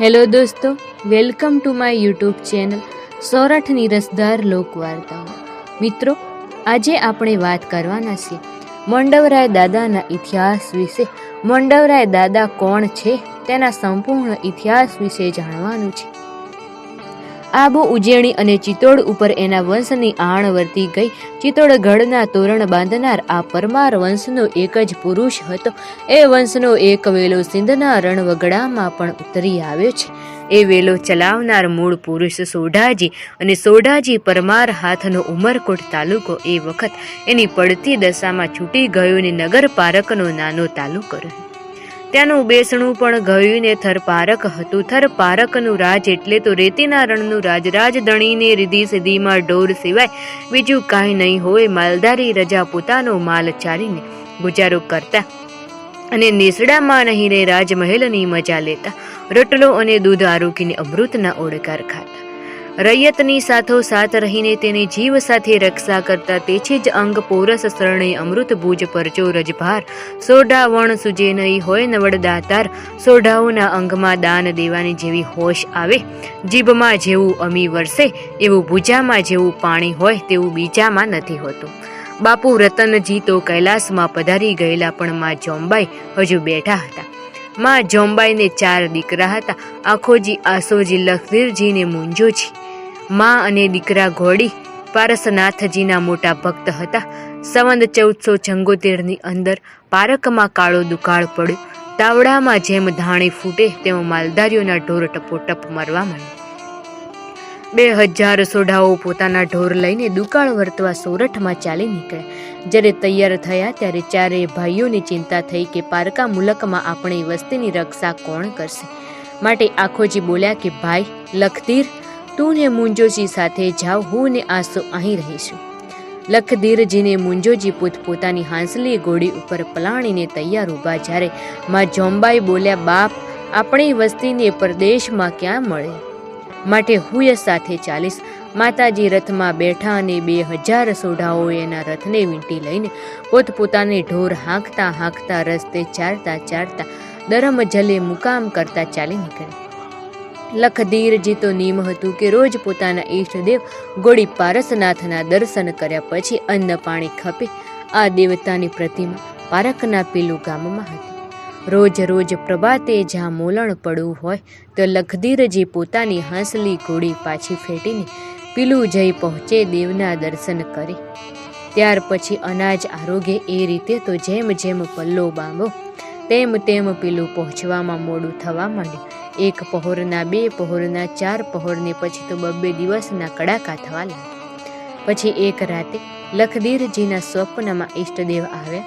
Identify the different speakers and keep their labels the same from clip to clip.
Speaker 1: Hello દોસ્તો, welcome to my YouTube channel સોરઠની રસદાર લોકવાર્તાઓ. મિત્રો, આજે આપણે વાત કરવાના છીએ મંડવરાય દાદાના ઇતિહાસ વિશે. મંડવરાય દાદા કોણ છે તેના સંપૂર્ણ ઇતિહાસ વિશે જાણવાનું છે. આબુ, ઉજેણી અને ચિત્તોડ ઉપર એના વંશની આણ વર્તી ગઈ. ચિત્તોડગઢના તોરણ બાંધનાર આ પરમાર વંશનો એક જ પુરુષ હતો. એ વંશનો એક વેલો સિંધના રણવગડામાં પણ ઉતરી આવ્યો છે. એ વેલો ચલાવનાર મૂળ પુરુષ સોઢાજી અને સોઢાજી પરમાર હાથનો ઉમરકોટ તાલુકો એ વખત એની પડતી દશામાં છૂટી ગયો ને નગર પારકનો નાનો તાલુકો રહ્યો. ત્યાંનું બેસણું પણ ગયું ને થરપારક હતું. થરપારકનું રાજ એટલે તો રેતીના રણનું રાજ. રાજધણીને રીધી સીધીમાં ઢોર સિવાય બીજું કાંઈ નહીં હોય. માલધારી રજા પોતાનો માલ ચારીને ગુજારો કરતા અને નેસડામાં નહીં રે રાજમહેલની મજા લેતા. રોટલો અને દૂધ આરોગીને અમૃતના ઓડકાર ખાતા. રૈયતની સાથો સાથ રહીને તેની જીવ સાથે રક્ષા કરતા તેથી જ અંગ પોરસ શરણે અમૃત ભુજ પરચો રજભાર. સોઢા વણ સુજે નહીં હોય નવડ દાતાર. સોઢાઓના અંગમાં દાન દેવાની જેવી હોશ આવે. જીભમાં જેવું અમી વરસે, એવું ભુજામાં જેવું પાણી હોય તેવું બીજામાં નથી હોતું. બાપુ રતનજી તો કૈલાસમાં પધારી ગયેલા પણ માં જોંબાઈ હજુ બેઠા હતા. માં જોંબાઈને ચાર દીકરા હતા. આખોજી આસોજી લખધીરજીને મુંજોજી માં અને દીકરા ઘોડી પારસનાથજીના મોટા ભક્ત હતા. સંવંત ચૌદસો ચંગોતેરની અંદર પારકમાં કાળો દુકાળ પડ્યો. તાવડામાં જેમ ધાણી ફૂટે તેમ માલધારીઓના ઢોર ટપોટપ મરવા માંડ્યા. બે હજાર સોઢાઓ પોતાના ઢોર લઈને દુકાળ વર્તવા સોરઠમાં ચાલી નીકળ્યા. જ્યારે તૈયાર થયા ત્યારે ચારેય ભાઈઓની ચિંતા થઈ કે પારકા મુલકમાં આપણી વસ્તીની રક્ષા કોણ કરશે? માટે આખોજી બોલ્યા કે, ભાઈ, લખધીર તું ને મુંજોજી સાથે જાઓ, હું ને આસો અહીં રહીશું. લખધીરજીને મુંજોજી પૂત પોતાની હાંસલી ઘોડી ઉપર પલાણીને તૈયાર ઊભા જ્યારે માં જોંબાઈ બોલ્યા, બાપ, આપણી વસ્તીને પરદેશમાં ક્યાં મળે? માટે હું સાથે ચાલીશ. માતાજી રથમાં બેઠા અને બે હજાર સોઢાઓ એના રથને વીંટી લઈને પોતપોતાને ઢોર હાંકતા હાંકતા રસ્તે ચારતા ચારતા દરમ જલે મુકામ કરતા ચાલી નીકળે. લખધીરજી તો નિયમ હતું કે રોજ પોતાના ઈષ્ટદેવ ગોળી પારસનાથના દર્શન કર્યા પછી અન્ન પાણી ખપે આ દેવતાની પ્રતિમા પારકના પેલું ગામમાં હતી. રોજ રોજ પ્રભાતે જ્યાં મોલણ પડવું હોય તો લખધીરજી પોતાની હાંસલી ઘોડી પાછી ફેટીને પીલું જઈ પહોંચે દેવના દર્શન કરે. ત્યાર પછી અનાજ આરોગ્ય એ રીતે તો જેમ જેમ પલ્લો બાંધો, તેમ તેમ પીલું પહોંચવામાં મોડું થવા માંડ્યું. એક પહોરના બે, પહોરના ચાર, પહોરને પછી તો બબ્બે દિવસના કડાકા થવા લાગ્યા. પછી એક રાતે લખદીરજીના સ્વપ્નમાં ઈષ્ટદેવ આવ્યા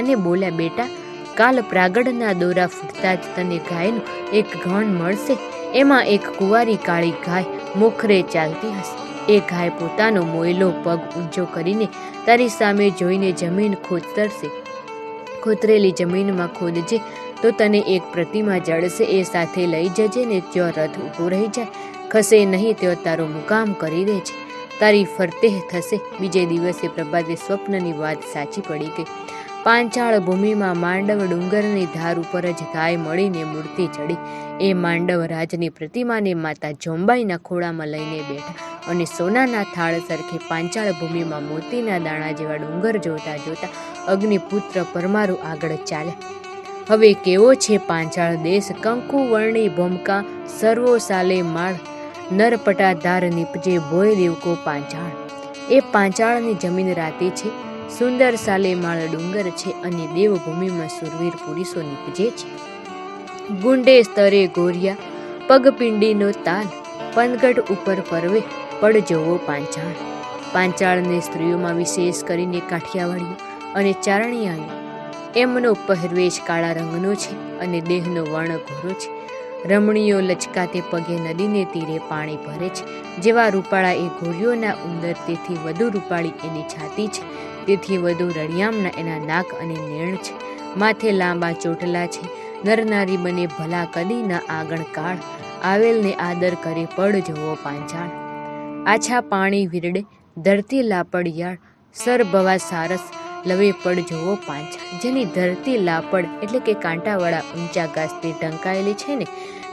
Speaker 1: અને બોલ્યા, બેટા, કાલ પ્રાગડના દોરા ફૂટતા જ તને ગાયનું એક ઘણ મળશે. એમાં એક કુંવારી કાળી ગાય મોખરે ચાલતી હશે. એ ગાય પોતાનો મોયલો પગ ઊંચો કરીને તારી સામે જોઈને જમીન ખોતરશે. ખોતરેલી જમીનમાં ખોદજે. તો તને એક પ્રતિમા જળશે એ સાથે લઈ જજે ને ત્યો રથ ઊભો રહી જાય. ખસે નહીં ત્યો તારો મુકામ કરી દે છે. તારી ફરતે થશે. બીજે દિવસે પ્રભાતે સ્વપ્નની વાત સાચી પડી ગઈ. પાંચાળ ભૂમિમાં માંડવ ડુંગરની ધાર ઉપર જ ગાય મળીને મૂર્તિ ચડી. એ માંડવ રાજની પ્રતિમાને માતા જોંબાઈના ખોળામાં લઈને બેઠા અને સોનાના થાળ સરખે પાંચાળ ભૂમિમાં મોતીના દાણા જેવા ડુંગર જોતા જોતા અગ્નિપુત્ર પરમારુ આગળ ચાલ્યા. હવે કેવો છે પાંચાળ દેશ? કંકુ, વર્ણી, ભૂમકા, સર્વો, સાલે, માળ. નરપટાધાર નીપજે ભોય દેવકો પાંચાળ. એ પાંચાળની જમીન રાતી છે. સુંદર સાલે, માળ ડુંગર છે અને દેવભૂમિમાં સુરવીર પુરુષો નીપજે છે. ગુંડે સ્તરે ગોરિયા, પગપિંડીનો તાલ. પનગઢ ઉપર પરવે પડ જવો પાંચાળ. પાંચાળને સ્ત્રીઓમાં વિશેષ કરીને કાઠિયાવાડીઓ અને ચારણિયાઓ એમનો પહેરવેશ કાળા રંગનો છે અને દેહનો વર્ણ ઘોરો છે. રમણીઓ લચકાતે પગે નદીને તીરે પાણી ભરે છે. જેવા રૂપાળા એ ઘોડીઓના ઉંદર, તેથી વધુ રૂપાળી એની છાતી છે. તેથી વધુ રળિયામના એના નાક અને નેણ છે. માથે લાંબા ચોટલા છે. નરનારી બને ભલા કદી આગળ કાળ. આવેલને આદર કરે પડ જવો પાંચાળ. આછા પાણી વિરડે, ધરતી લાપડિયાળ. સર ભવા સારસ લવે પડ જોવો પાંચ જેની ધરતી લાપડ એટલે કે કાંટાવાળા ઊંચા ઘાસથી ઢંકાયેલી છે ને,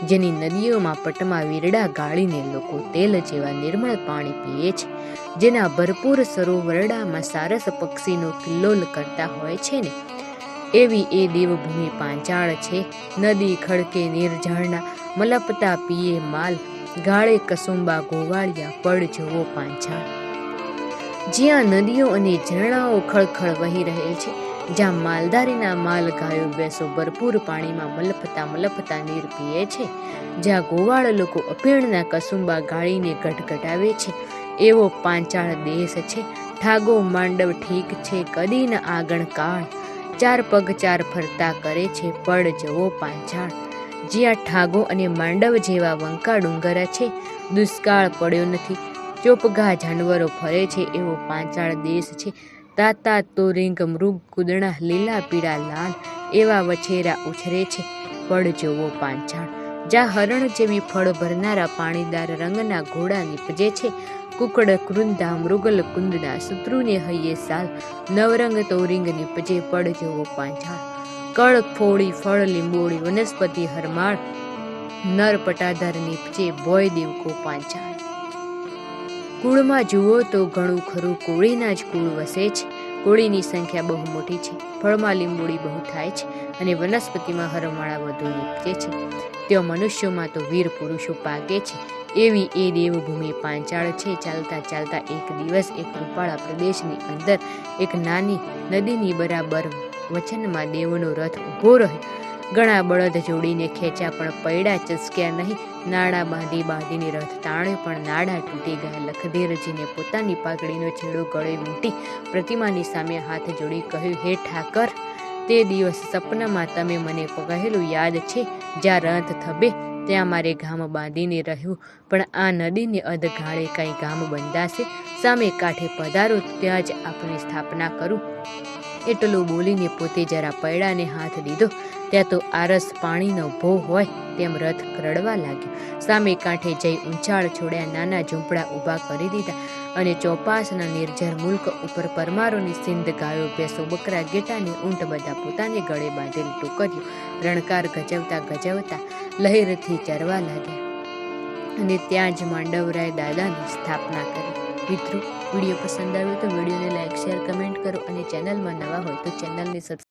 Speaker 1: જેની નદીઓમાં પટમાં વીરડા ગાળીને લોકો તેલ જેવા નિર્મળ પાણી પીએ છે. જેના ભરપૂર સરોવરડામાં સારસ પક્ષીનો કિલ્લોલ કરતા હોય છે ને. એવી એ દેવભૂમિ પાંચાળ છે. નદી ખડકે નિર્ઝાળના મલપતા પીએ માલ. ગાળે કસુંબા ગોવાળિયા પડ જવો પાંચાળ જ્યાં નદીઓ અને ઝરણાઓ ખળખળ વહી રહેલ છે, જ્યાં માલધારીના માલ ગાયો બેસો ભરપૂર પાણીમાં મલફતા મલફતા નીર પીએ છે, જ્યાં ગોવાળ લોકો અપીણના કસુંબા ગાળીને ગટગટાવે છે. એવો પાંચાળ દેશ છે, ઠાગો માંડવ ઠીક છે, કદીન આગણ કાળ. ચાર પગ ચાર ફરતા કરે છે, પડ જવો પાંચાળ. જ્યાં ઠાગો અને માંડવ જેવા વંકા ડુંગરા છે, દુષ્કાળ પડ્યો નથી ચોપગા જાનવરો ફરે છે એવો પાંચાળ દેશ છે. તાતા તોરિંગ, મૃગ, કુદણા, લીલા, પીળા, લાલ એવા વછેરા ઉછરે છે. પડ જોવો પાંચાળ. જ્યાં હરણ જેવી ફળ ભરનારા પાણીદાર રંગના ઘોડા નીપજે છે. કુકડ, કૃંદા, મૃગલ કુંદના શત્રુને હૈયે સાલ. નવરંગ તોરિંગ નીપજે પડ જેવો પાંચાળ. કળ ફોડી ફળ, લીંબોળી, વનસ્પતિ, હરમાળ, નર, પટાધર નીપજે ભોય દેવકો પાંચાળ. કુળમાં જુઓ તો ઘણું ખરું કોળીના જ કુળ વસે છે. કોળીની સંખ્યા બહુ મોટી છે. ફળમાં લીંબોળી બહુ થાય છે અને વનસ્પતિમાં હરમાળા વધુ નીપજે છે. ત્યાં મનુષ્યોમાં તો વીર પુરુષો પાકે છે. એવી એ દેવભૂમિ પાંચાળ છે. ચાલતા ચાલતા એક દિવસ એક રૂપાળા પ્રદેશની અંદર એક નાની નદીની બરાબર વચનમાં દેવનો રથ ઊભો રહ્યો. ઘણા બળદ જોડીને ખેંચ્યા પણ પૈડા ચસક્યા નહીં. નાડા બાંધી બાંધીને રથ તાણે પણ નાડા તૂટી ગયા. લખધીરજીને પોતાની પાઘડીનો છેડો ગળે વીંટી પ્રતિમાની સામે હાથ જોડી કહ્યું, હે ઠાકર, તે દિવસ સપનામાં તમે મને કહેલું યાદ છે. જ્યાં રથ થબે, ત્યાં મારે ગામ બાંધીને રહ્યું. પણ આ નદીને અધગાળે કાંઈ ગામ બંધાશે? સામે કાંઠે પધારો, ત્યાં જ આપની સ્થાપના કરું. એટલું બોલીને પોતે જરા પૈડાને હાથ દીધો. ત્યાં તો આરસ પાણીનો ભો હોય તેમ રથ કરડવા લાગ્યો. સામે કાંઠે જઈ ઊંચાળ છોડ્યા નાના ઝૂંપડા ઊભા કરી દીધા અને ચોપાસના નિર્જર મુલ્ક ઉપર પરમારોની સિંધ ગાયો ભેંસો બકરા ગેટાને ઊંટ બધા પોતાને ગળે બાંધેલ ટોકર્યું રણકાર ગજવતા ગજવતા લહેરથી ચરવા લાગ્યા. અને ત્યાં જ માંડવરાય દાદાની સ્થાપના કરી. મિત્રો વીડિયો પસંદ આવ્યો તો વિડીયોને લાઇક શેર, કમેન્ટ કરો અને ચેનલમાં નવા હોય તો ચેનલને સબસ્ક્રાઈબ